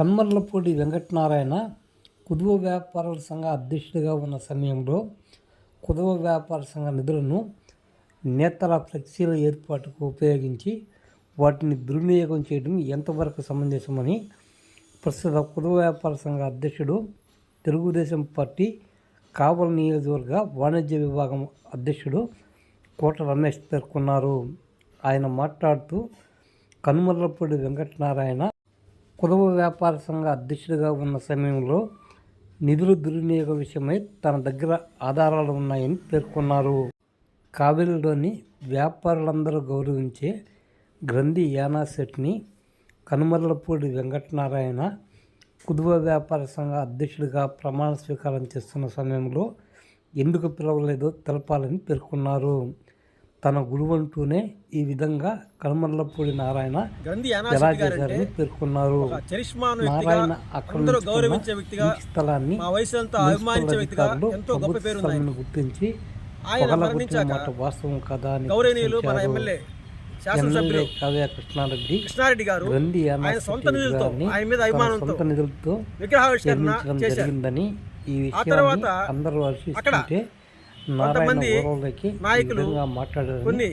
కన్మర్లపూడి వెంకటనారాయణ కుదువ వ్యాపారుల సంఘ అధ్యక్షుడిగా ఉన్న సమయంలో కుదువ వ్యాపార సంఘ నిధులను నేతల ఫ్లెక్సీల ఏర్పాటుకు ఉపయోగించి వాటిని దుర్వినియోగం చేయడం ఎంతవరకు సమంజసమని ప్రస్తుత కుదువ వ్యాపార సంఘ అధ్యక్షుడు తెలుగుదేశం పార్టీ కావలి నియోజకవర్గ వాణిజ్య విభాగం అధ్యక్షుడు కోట రమేష్ పేర్కొన్నారు. ఆయన మాట్లాడుతూ కనుమర్లపూడి వెంకటనారాయణ కుదవ వ్యాపార సంఘ అధ్యక్షుడిగా ఉన్న సమయంలో నిధుల దుర్వినియోగం విషయమై తన దగ్గర ఆధారాలు ఉన్నాయని పేర్కొన్నారు. కావేరిలోని వ్యాపారులందరూ గౌరవించే గ్రంథి యానా శెట్ని కనుమర్లపూడి వెంకటనారాయణ కుదువ వ్యాపార సంఘ అధ్యక్షుడిగా ప్రమాణ స్వీకారం చేస్తున్న సమయంలో ఎందుకు పిలవలేదో తెలపాలని పేర్కొన్నారు. తన గురువంటూనే ఈ విధంగా కనుమర్లపూడి నారాయణ ఎలా చేశారని పేర్కొన్నారు. నారాయణ గౌరవించే వ్యక్తిగా ఈ స్థలాన్ని అభిమానించే వ్యక్తిగా ఎంతో గొప్ప పేరు గుర్తించి మాట వాస్తవం కదా అని గౌరవనీయులు మన ప్రశ్నించారు. ఎమ్మెల్యే ఎమ్మెల్యే శాసనసభ్యులు కావ్య కృష్ణారెడ్డి. కృష్ణారెడ్డి గారు ఆయన సొంత నిధులతో ఆయన మీద తన అభిమానంతో సొంత నిధులతో విగ్రహావిష్కరణ నిర్మించడం చేశారు. జరిగిందని ఈ విషయాన్ని అందరూ అక్కడ కొంతమంది నాయకులు కొన్ని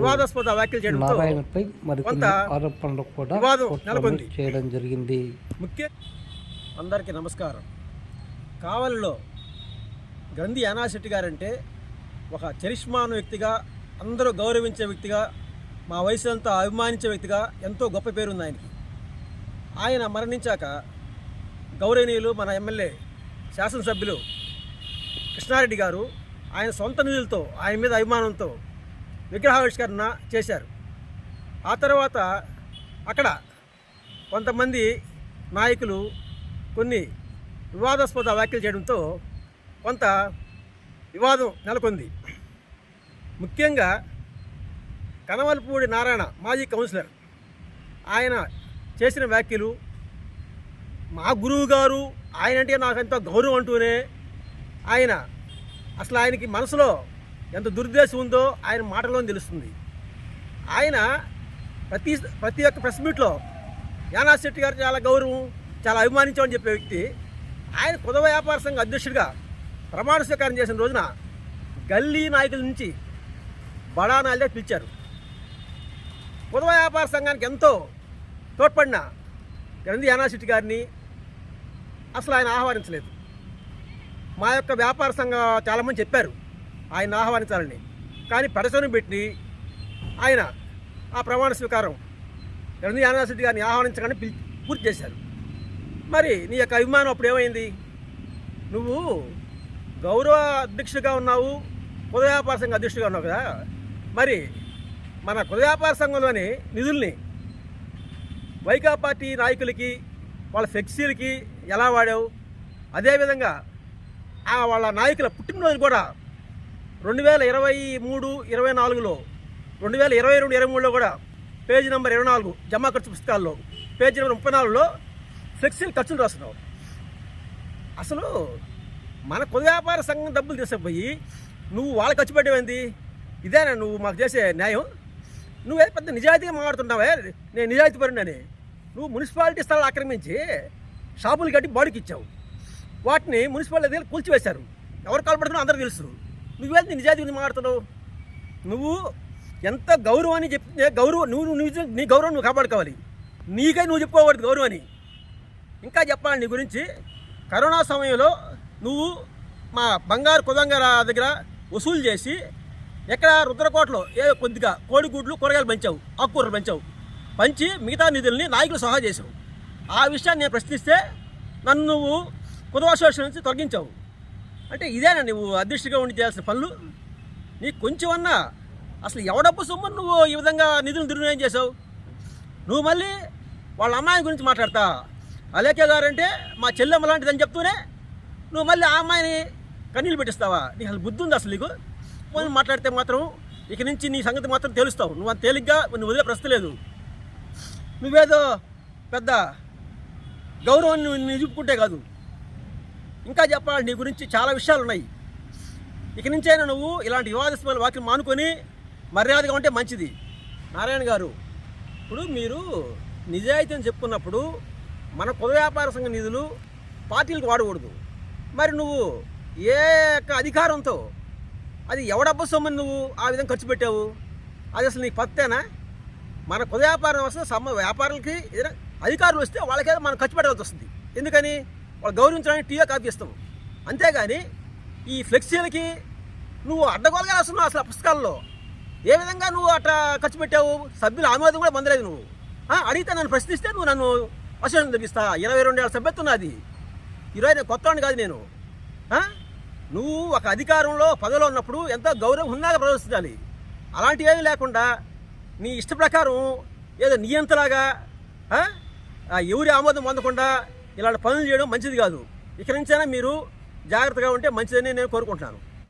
వివాదాస్పద వ్యాఖ్యలు చేయడంతో కొంత ఆరోపణలు కూడా వివాదం కోర్టులో నెలకొంది. చేయడం జరిగింది. ముఖ్య అందరికీ నమస్కారం. కావలిలో గ్రంథి యానాశెట్టి గారంటే ఒక చరిష్మాను వ్యక్తిగా అందరూ గౌరవించే వ్యక్తిగా మా వయసులంతా అభిమానించే వ్యక్తిగా ఎంతో గొప్ప పేరుంది ఆయనకి. ఆయన మరణించాక గౌరవనీయులు మన ఎమ్మెల్యే శాసనసభ్యులు కృష్ణారెడ్డి గారు ఆయన సొంత నిధులతో ఆయన మీద అభిమానంతో విగ్రహావిష్కరణ చేశారు. ఆ తర్వాత అక్కడ కొంతమంది నాయకులు కొన్ని వివాదాస్పద వ్యాఖ్యలు చేయడంతో కొంత వివాదం నెలకొంది. ముఖ్యంగా కనవలపూడి నారాయణ మాజీ కౌన్సిలర్ ఆయన చేసిన వ్యాఖ్యలు మా గురువు గారు ఆయన అంటే నాకు ఎంతో గౌరవం అంటూనే ఆయన అసలు ఆయనకి మనసులో ఎంత దుర్దేశం ఉందో ఆయన మాటలో తెలుస్తుంది. ఆయన ప్రతి ప్రతి ఒక్క ప్రెస్ మీట్లో యానా శెట్టి గారు చాలా గౌరవం చాలా అభిమానించామని చెప్పే వ్యక్తి. ఆయన కుదవ వ్యాపార సంఘ అధ్యక్షుడిగా ప్రమాణ స్వీకారం చేసిన రోజున గల్లీ నాయకుల నుంచి బడా నాయకులే పిలిచారు. కుదవ వ్యాపార సంఘానికి ఎంతో తోడ్పడిన గ్రంథి యానాశెట్టి గారిని అసలు ఆయన ఆహ్వానించలేదు. మా యొక్క వ్యాపార సంఘ చాలామంది చెప్పారు. ఆయన ఆహ్వానించాలని. కానీ పెడసోని పెట్టి ఆయన ఆ ప్రమాణ స్వీకారం గ్రంథి యానాశెట్టి గారిని ఆహ్వానించగానే పిలి పూర్తి చేశారు. మరి నీ యొక్క అభిమానం అప్పుడు ఏమైంది? నువ్వు గౌరవ అధ్యక్షుడిగా ఉన్నావు కుల వ్యాపార సంఘ అధ్యక్షుడిగా ఉన్నావు కదా. మరి మన కుల వ్యాపార సంఘంలోని నిధుల్ని వైకా పార్టీ నాయకులకి వాళ్ళ ఫ్లెక్సీలకి ఎలా వాడావు? అదేవిధంగా వాళ్ళ నాయకుల పుట్టినరోజు కూడా రెండు వేల ఇరవై మూడు ఇరవై నాలుగులో రెండు వేల ఇరవై రెండు ఇరవై మూడులో కూడా పేజీ నెంబర్ ఇరవై నాలుగు జమా ఖర్చు పుస్తకాల్లో పేజీ నెంబర్ ముప్పై నాలుగులో ఫ్లెక్సీలు ఖర్చులు రాస్తున్నావు. అసలు మన కొద్ది వ్యాపార సంఘం డబ్బులు తీసుకుపోయి నువ్వు వాళ్ళ ఖర్చు పెట్టేవేంది ఇదేనా నువ్వు మాకు చేసే న్యాయం? నువ్వే పెద్ద నిజాయితీగా మాట్లాడుతున్నావే? నేను నిజాయితీ పరుడని నువ్వు మున్సిపాలిటీ స్థలాలు ఆక్రమించి షాపులు కట్టి బాడీకి ఇచ్చావు. వాటిని మున్సిపాలిటీ దగ్గర కూల్చివేశారు. ఎవరు కాల్పడుతున్నావు అందరూ తెలుసు. నువ్వేది నిజాది గురించి మాట్లాడుతున్నావు? నువ్వు ఎంత గౌరవాన్ని చెప్తే గౌరవం నువ్వు నువ్వు నీ గౌరవం నువ్వు కాపాడుకోవాలి. నీకై నువ్వు చెప్పుకోకూడదు గౌరవాన్ని ఇంకా చెప్పాలి నీ గురించి. కరోనా సమయంలో నువ్వు మా బంగారు కుదంగర దగ్గర వసూలు చేసి ఎక్కడ రుద్రకోటలో ఏ కొద్దిగా కోడిగుడ్లు కూరగాయలు పెంచావు ఆకుకూరలు పెంచావు పంచి మిగతా నిధుల్ని నాయకులు సహా చేసావు ఆ విషయాన్ని నేను ప్రశ్నిస్తే నన్ను నువ్వు కుదవ నుంచి తొలగించావు అంటే ఇదేనా నువ్వు అధ్యక్షుడిగా ఉండి చేయాల్సిన పనులు? నీకు కొంచెమన్నా అసలు ఎవడప్పు సొమ్మును నువ్వు ఈ విధంగా నిధులు దుర్వినియోగం చేసావు నువ్వు మళ్ళీ వాళ్ళ అమ్మాయి గురించి మాట్లాడతా. అలేఖ్య గారంటే మా చెల్లెమ్మ లాంటిదని చెప్తూనే నువ్వు మళ్ళీ ఆ అమ్మాయిని కన్నీళ్ళు పెట్టిస్తావా? నీకు అసలు బుద్ధి ఉంది అసలు నీకు? ఫోన్ మాట్లాడితే మాత్రం ఇక నుంచి నీ సంగతి మాత్రం తెలుస్తావు. నువ్వు అంత తేలిగ్గా నువ్వు వదిలే ప్రశ్న లేదు. నువ్వేదో పెద్ద గౌరవాన్ని నువ్వు నిలుపుకుంటే కాదు. ఇంకా చెప్పాలి నీ గురించి చాలా విషయాలు ఉన్నాయి ఇక నుంచైనా నువ్వు ఇలాంటి వివాదాస్పద వాక్యం మానుకొని మర్యాదగా ఉంటే మంచిది. నారాయణ గారు ఇప్పుడు మీరు నిజాయితీ అని చెప్పుకున్నప్పుడు మన కుల వ్యాపార సంఘ నిధులు పార్టీలకు వాడకూడదు. మరి నువ్వు ఏ యొక్క అధికారంతో అది ఎవడబ్బ సొమ్మని నువ్వు ఆ విధంగా ఖర్చు పెట్టావు? అది అసలు నీకు పత్తేనా? మన కుల వ్యాపారం వస్తే సమ్మ వ్యాపారులకి ఏదైనా అధికారులు వస్తే వాళ్ళకేదో మనం ఖర్చు పెట్టాల్సి వస్తుంది. ఎందుకని? వాళ్ళు గౌరవించడానికి టీయో కాపీ ఇస్తాము. అంతేగాని ఈ ఫ్లెక్సీలకి నువ్వు అడ్డగోలుగా రాస్తున్నావు అసలు ఆ పుస్తకాల్లో. ఏ విధంగా నువ్వు అట్లా ఖర్చు పెట్టావు? సభ్యుల ఆమోదం కూడా పొందలేదు నువ్వు. అడిగితే నన్ను ప్రశ్నిస్తే నువ్వు నన్ను అసలు తెప్పిస్తా ఇరవై రెండు ఏళ్ళ సభ్యత్వం నాది. ఇరవై నేను కొత్త కాదు నేను. నువ్వు ఒక అధికారంలో పదవిలో ఉన్నప్పుడు ఎంతో గౌరవం ఉన్నాగా ప్రదర్శించాలి. అలాంటివి ఏమీ లేకుండా నీ ఇష్ట ప్రకారం ఏదో నియంతలాగా ఎవరి ఆమోదం పొందకుండా ఇలాంటి పనులు చేయడం మంచిది కాదు. ఇక నుంచైనా మీరు జాగ్రత్తగా ఉంటే మంచిదని నేను కోరుకుంటున్నాను.